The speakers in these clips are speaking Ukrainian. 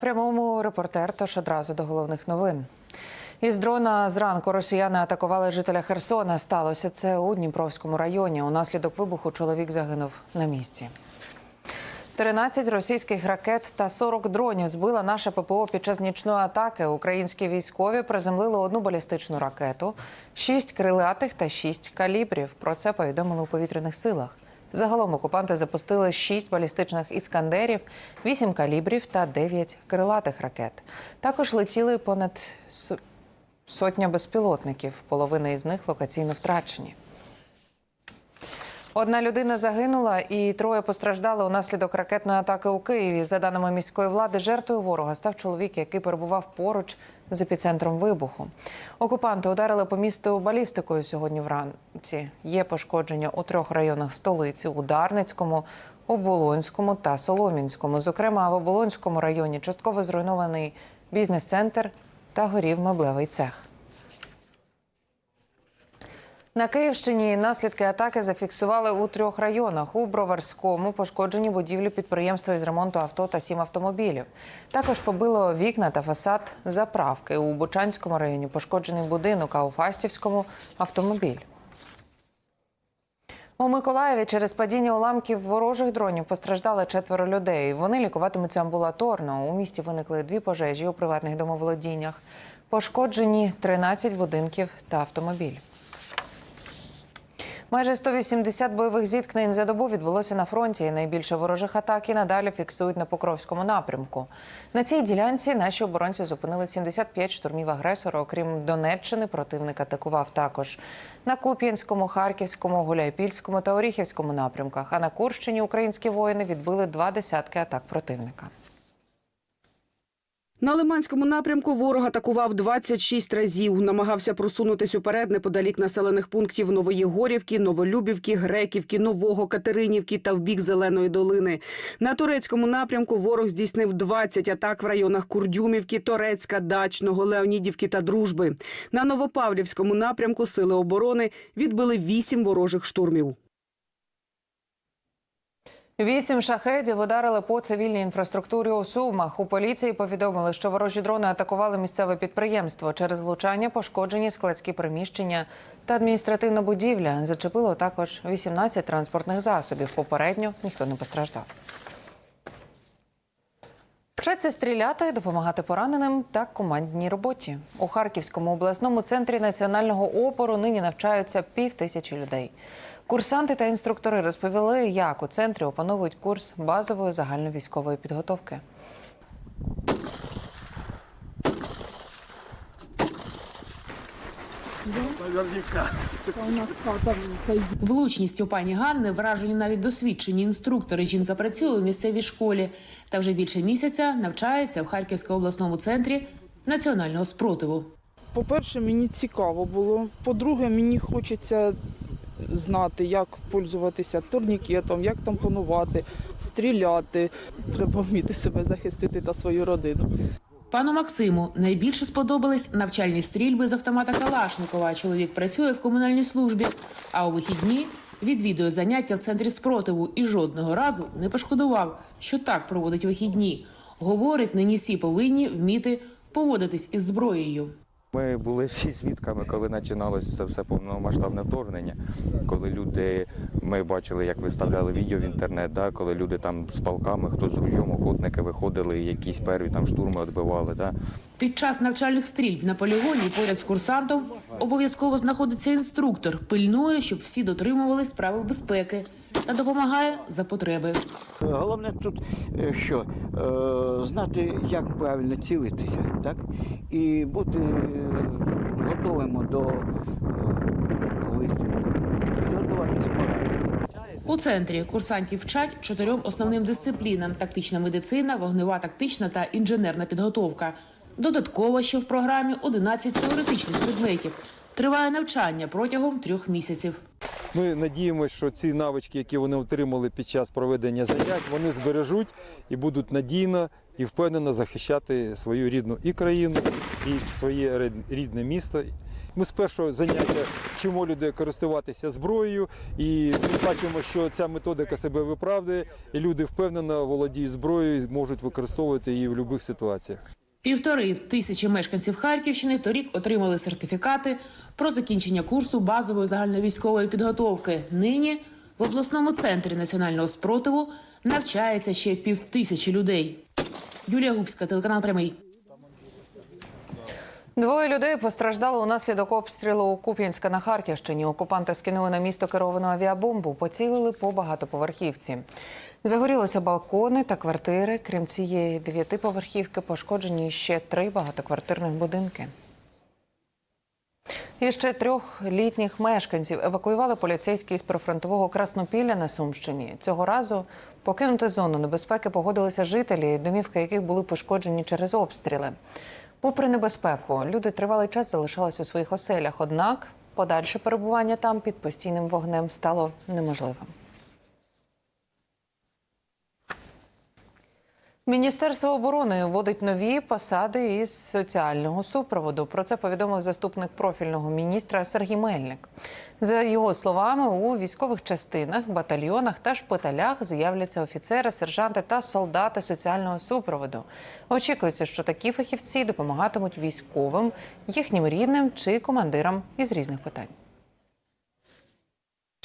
Прямому репортер, тож одразу до головних новин. Із дрона зранку росіяни атакували жителя Херсона. Сталося це у Дніпровському районі. Унаслідок вибуху чоловік загинув на місці. 13 російських ракет та 40 дронів збила наше ППО під час нічної атаки. Українські військові приземлили одну балістичну ракету, 6 крилатих та 6 калібрів. Про це повідомили у повітряних силах. Загалом окупанти запустили 6 балістичних іскандерів, 8 калібрів та 9 крилатих ракет. Також летіли понад сотня безпілотників. Половина із них локаційно втрачені. Одна людина загинула і троє постраждали унаслідок ракетної атаки у Києві. За даними міської влади, жертвою ворога став чоловік, який перебував поруч з епіцентром вибуху. Окупанти ударили по місту балістикою сьогодні вранці. Є пошкодження у трьох районах столиці: у Дарницькому, Оболонському та Соломінському. Зокрема, в Оболонському районі частково зруйнований бізнес-центр та горів меблевий цех. На Київщині наслідки атаки зафіксували у трьох районах. У Броварському пошкоджені будівлі підприємства із ремонту авто та сім автомобілів. Також побило вікна та фасад заправки. У Бучанському районі пошкоджений будинок, а у Фастівському автомобіль. У Миколаєві через падіння уламків ворожих дронів постраждали четверо людей. Вони лікуватимуться амбулаторно. У місті виникли дві пожежі у приватних домоволодіннях. Пошкоджені 13 будинків та автомобіль. Майже 180 бойових зіткнень за добу відбулося на фронті. І Найбільше ворожих атак і надалі фіксують на Покровському напрямку. На цій ділянці наші оборонці зупинили 75 штурмів агресора. Окрім Донеччини, противник атакував також на Куп'янському, Харківському, Гуляйпільському та Оріхівському напрямках. А на Курщині українські воїни відбили два десятки атак противника. На Лиманському напрямку ворог атакував 26 разів. Намагався просунутись уперед неподалік населених пунктів Новоєгорівки, Новолюбівки, Греківки, Нового Катеринівки та в бік Зеленої долини. На турецькому напрямку ворог здійснив 20 атак в районах Курдюмівки, Торецька, Дачного, Леонідівки та Дружби. На Новопавлівському напрямку сили оборони відбили 8 ворожих штурмів. Вісім шахедів ударили по цивільній інфраструктурі у Сумах. У поліції повідомили, що ворожі дрони атакували місцеве підприємство. Через влучання пошкоджені складські приміщення та адміністративна будівля. Зачепило також 18 транспортних засобів. Попередньо ніхто не постраждав. Вчаться стріляти, допомагати пораненим та командній роботі. У Харківському обласному центрі національного опору нині навчаються пів тисячі людей. Курсанти та інструктори розповіли, як у центрі опановують курс базової загальновійськової підготовки. Влучність у пані Ганни вражені навіть досвідчені інструктори. Жінка працює у місцевій школі та вже більше місяця навчається в Харківському обласному центрі національного спротиву. По-перше, мені цікаво було. По-друге, мені хочеться знати, як пользуватися турнікетом, як там панувати, стріляти. Треба вміти себе захистити та свою родину. Пану Максиму найбільше сподобались навчальні стрільби з автомата Калашникова. Чоловік працює в комунальній службі, а у вихідні відвідує заняття в центрі спротиву і жодного разу не пошкодував, що так проводить вихідні. Говорить, нині всі повинні вміти поводитись із зброєю. Ми були всі свідками, коли починалося це все повномасштабне вторгнення. Коли люди, ми бачили, як виставляли відео в інтернет, да, коли люди там з палками, хто з ружьом, охотники виходили, якісь перві там штурми відбивали. Да. Під час навчальних стрільб на полігоні поряд з курсантом обов'язково знаходиться інструктор, пильнує, щоб всі дотримувались правил безпеки та допомагає за потреби. Головне тут е, що е, знати, як правильно цілитися, так? І бути е, готовим до вистрілу, підготуватись морально. У центрі курсантів вчать чотирьом основним дисциплінам: тактична медицина, вогнева тактична та інженерна підготовка. Додатково ще в програмі 11 теоретичних предметів. Триває навчання протягом трьох місяців. Ми надіємося, що ці навички, які вони отримали під час проведення занять, вони збережуть і будуть надійно і впевнено захищати свою рідну і країну, і своє рідне місто, Ми з першого заняття вчимо людей користуватися зброєю, і ми бачимо, що ця методика себе виправдує, і люди впевнено володіють зброєю, і можуть використовувати її в будь-яких ситуаціях. Півтори тисячі мешканців Харківщини торік отримали сертифікати про закінчення курсу базової загальновійськової підготовки. Нині в обласному центрі національного спротиву навчається ще півтисячі людей. Юлія Губська, телеканал Прямий. Двоє людей постраждали унаслідок обстрілу у Куп'янська на Харківщині. Окупанти скинули на місто керовану авіабомбу, поцілили по багатоповерхівці. Загорілися балкони та квартири. Крім цієї дев'ятиповерхівки, пошкоджені ще три багатоквартирних будинки. І ще трьох літніх мешканців евакуювали поліцейські з прифронтового Краснопілля на Сумщині. Цього разу покинути зону небезпеки погодилися жителі, домівки яких були пошкоджені через обстріли. Попри небезпеку, люди тривалий час залишались у своїх оселях. Однак подальше перебування там під постійним вогнем стало неможливим. Міністерство оборони вводить нові посади із соціального супроводу. Про це повідомив заступник профільного міністра Сергій Мельник. За його словами, у військових частинах, батальйонах та шпиталях з'являться офіцери, сержанти та солдати соціального супроводу. Очікується, що такі фахівці допомагатимуть військовим, їхнім рідним чи командирам із різних питань.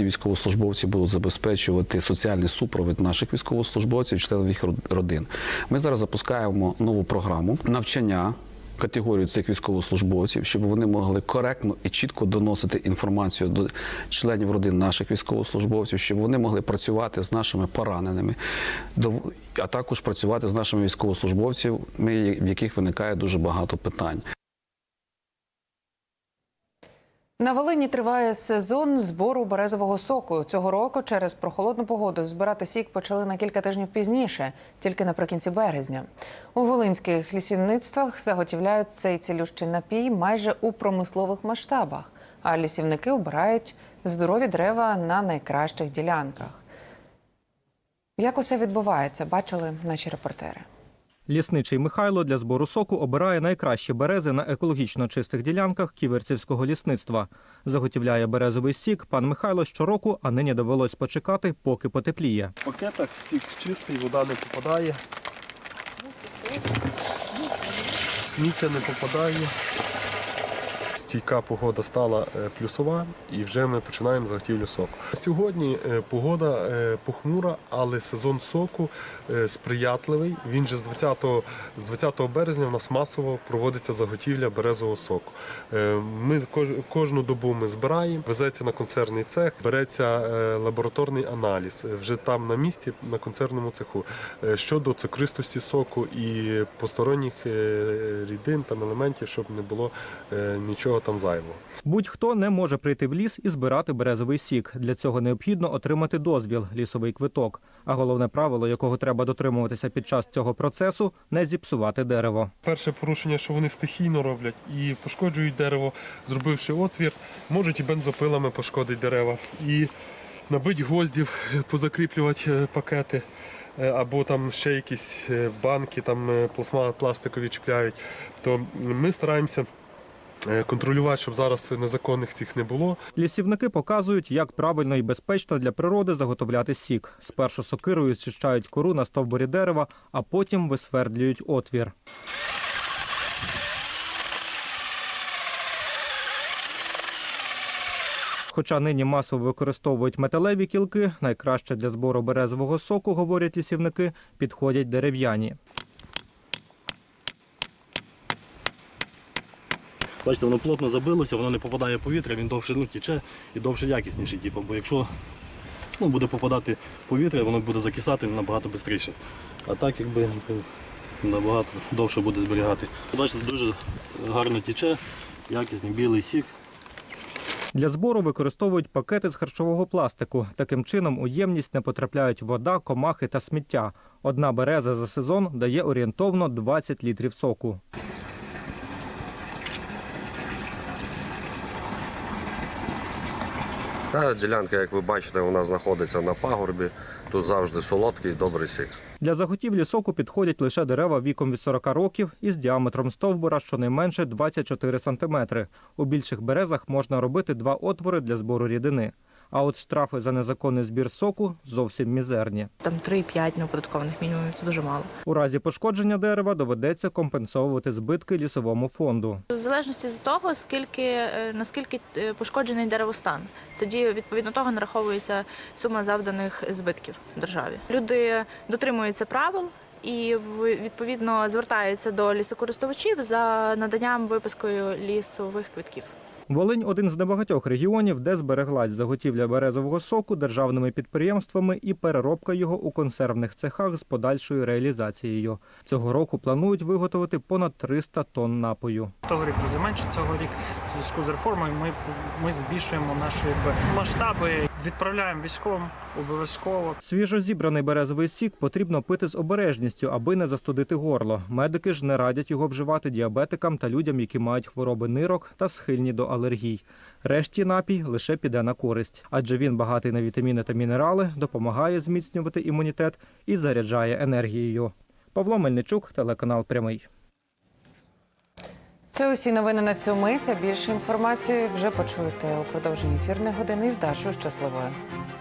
Ці військовослужбовці будуть забезпечувати соціальний супровід наших військовослужбовців, членів їх родин. Ми зараз запускаємо нову програму навчання. Категорію цих військовослужбовців, щоб вони могли коректно і чітко доносити інформацію до членів родин наших військовослужбовців, щоб вони могли працювати з нашими пораненими, а також працювати з нашими військовослужбовцями, в яких виникає дуже багато питань. На Волині триває сезон збору березового соку. Цього року через прохолодну погоду збирати сік почали на кілька тижнів пізніше, тільки наприкінці березня. У волинських лісівництвах заготівляють цей цілющий напій майже у промислових масштабах, а лісівники обирають здорові дерева на найкращих ділянках. Як усе відбувається, бачили наші репортери. Лісничий Михайло для збору соку обирає найкращі берези на екологічно чистих ділянках ківерцівського лісництва. Заготівляє березовий сік пан Михайло щороку, а нині довелось почекати, поки потепліє. В пакетах сік чистий, вода не попадає. Сміття не попадає. Стійка погода стала е, плюсова і вже ми починаємо заготівлю соку. Сьогодні е, погода е, похмура, але сезон соку сприятливий. Він же з 20, з 20 березня в нас масово проводиться заготівля березового соку. Ми кожну добу ми збираємо, везеться на концерний цех, береться лабораторний аналіз вже там на місці, на концерному цеху щодо цукристості соку і посторонніх рідин там елементів, щоб не було е, нічого там зайвого. Будь-хто не може прийти в ліс і збирати березовий сік. Для цього необхідно отримати дозвіл, лісовий квиток. А головне правило, якого треба дотримуватися під час цього процесу не зіпсувати дерево. Перше порушення, що вони стихійно роблять і пошкоджують дерево, зробивши отвір, можуть і бензопилами пошкодити дерева, і набить гвоздів, позакріплювати е, пакети. е, Або там ще якісь е, банки, там пластикові чіпляють. То ми стараємося контролювати, щоб зараз незаконних цих не було. Лісівники показують, як правильно і безпечно для природи заготовляти сік. Спершу сокирою зчищають кору на стовбурі дерева, а потім висвердлюють отвір. Хоча нині масово використовують металеві кілки, найкраще для збору березового соку, говорять лісівники, підходять дерев'яні. Бачите, воно плотно забилося, воно не попадає в повітря, він довше ну, тіче і довше якісніший. Типу, бо якщо ну, буде попадати повітря, воно буде закисати набагато швидше. А так якби набагато довше буде зберігати. Бачите, дуже гарно тіче, якісний білий сік. Для збору використовують пакети з харчового пластику. Таким чином у ємність не потрапляють вода, комахи та сміття. Одна береза за сезон дає орієнтовно 20 літрів соку. Та ділянка, як ви бачите, вона знаходиться на пагорбі. Тут завжди солодкий, добрий сік. Для заготівлі соку підходять лише дерева віком від 40 років із діаметром стовбура щонайменше 24 сантиметри. У більших березах можна робити два отвори для збору рідини. А от штрафи за незаконний збір соку зовсім мізерні. Там 3-5 неоподаткованих мінімумів це дуже мало. У разі пошкодження дерева доведеться компенсовувати збитки лісовому фонду. В залежності від того, скільки е, наскільки е, пошкоджений деревостан, тоді відповідно того нараховується сума завданих збитків державі. Люди дотримуються правил. І в- відповідно звертаються до лісокористувачів за наданням випискою лісових квитків. Волинь один з небагатьох регіонів, де збереглась заготівля березового соку державними підприємствами і переробка його у консервних цехах з подальшою реалізацією. Цього року планують виготовити понад 300 тонн напою. Того рік рази менше цього рік в зв'язку з реформою ми, ми збільшуємо наші масштаби, відправляємо військовим обов'язково. Свіжо зібраний березовий сік потрібно пити з обережністю, аби не застудити горло. Медики ж не радять його вживати діабетикам та людям, які мають хвороби нирок та схильні до алергій. Решті напій лише піде на користь, адже він багатий на вітаміни та мінерали, допомагає зміцнювати імунітет і заряджає енергією. Павло Мельничук, телеканал Прямий. Це усі новини на цю мить. А Більше інформації вже почуєте у продовженні ефірної години з Дашою Щасливою.